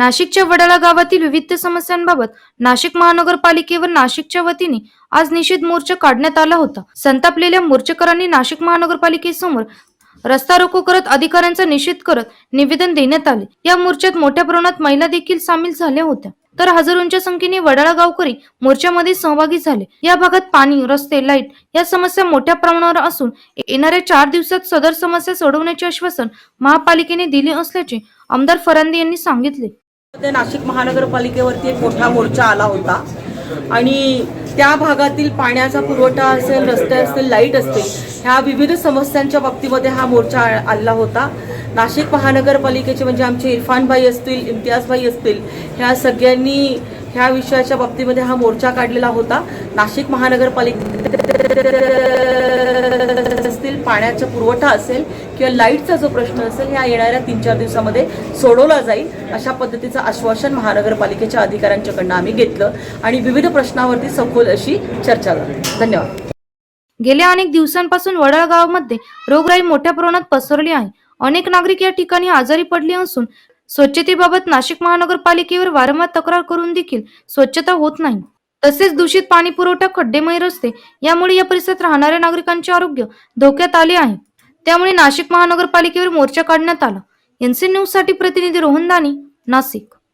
नाशिकच्या वडाळा गावातील विविध समस्यांबाबत नाशिक महानगरपालिकेवर नाशिकच्या वतीने आज निषेध मोर्चा काढण्यात आला होता. संतापलेल्या मोर्चेकरांनी नाशिक महानगरपालिकेसमोर रस्ता रोको करत अधिकाऱ्यांचा निषेध करत निवेदन देण्यात आले. या मोर्चात मोठ्या प्रमाणात महिला देखील सामील झाल्या होत्या. तर हजारोंच्या संख्येने वडाळा गावकरी मोर्चामध्ये सहभागी झाले. या भागात पाणी रस्ते लाइट या समस्या मोठ्या प्रमाणावर असून येणाऱ्या चार दिवसात सदर समस्या सोडवण्याचे आश्वासन महापालिकेने दिले असल्याचे आमदार फरांदे यांनी सांगितले. नाशिक महानगरपालिकेवरती एक मोठा मोर्चा आला होता. आणि त्या भागातील पाण्याचा पुरवठा असेल रस्ते असतील लाइट असतील ह्या विविध समस्यांच्या बाबतीमध्ये हा मोर्चा आला होता. नाशिक महानगरपालिकेचे म्हणजे आमचे इरफान भाई असतील इम्तियाज भाई असतील ह्या सगळ्यांनी ह्या विषयाच्या बाबतीमध्ये हा मोर्चा काढलेला होता. नाशिक महानगरपालिके पाण्याचा पुरवठा असेल किंवा लाईटचा जो प्रश्न असेल ह्या येणाऱ्या तीन चार दिवसामध्ये सोडवला जाईल अशा पद्धतीचं आश्वासन महानगरपालिकेच्या अधिकाऱ्यांच्याकडनं आम्ही घेतलं आणि विविध प्रश्नावरती सखोल अशी चर्चा झाली. धन्यवाद. गेल्या अनेक दिवसांपासून वडळगावमध्ये रोगराई मोठ्या प्रमाणात पसरली आहे. अनेक नागरिक या ठिकाणी आजारी पडले असून स्वच्छतेबाबत नाशिक महानगरपालिकेवर वारंवार तक्रार करून देखील स्वच्छता होत नाही. तसेच दूषित पाणी पुरवठा खड्डेमय रस्ते यामुळे या परिसरात राहणाऱ्या नागरिकांचे आरोग्य धोक्यात आले आहे. त्यामुळे नाशिक महानगरपालिकेवर मोर्चा काढण्यात आला. एनसी न्यूजसाठी प्रतिनिधी रोहन दानी नाशिक.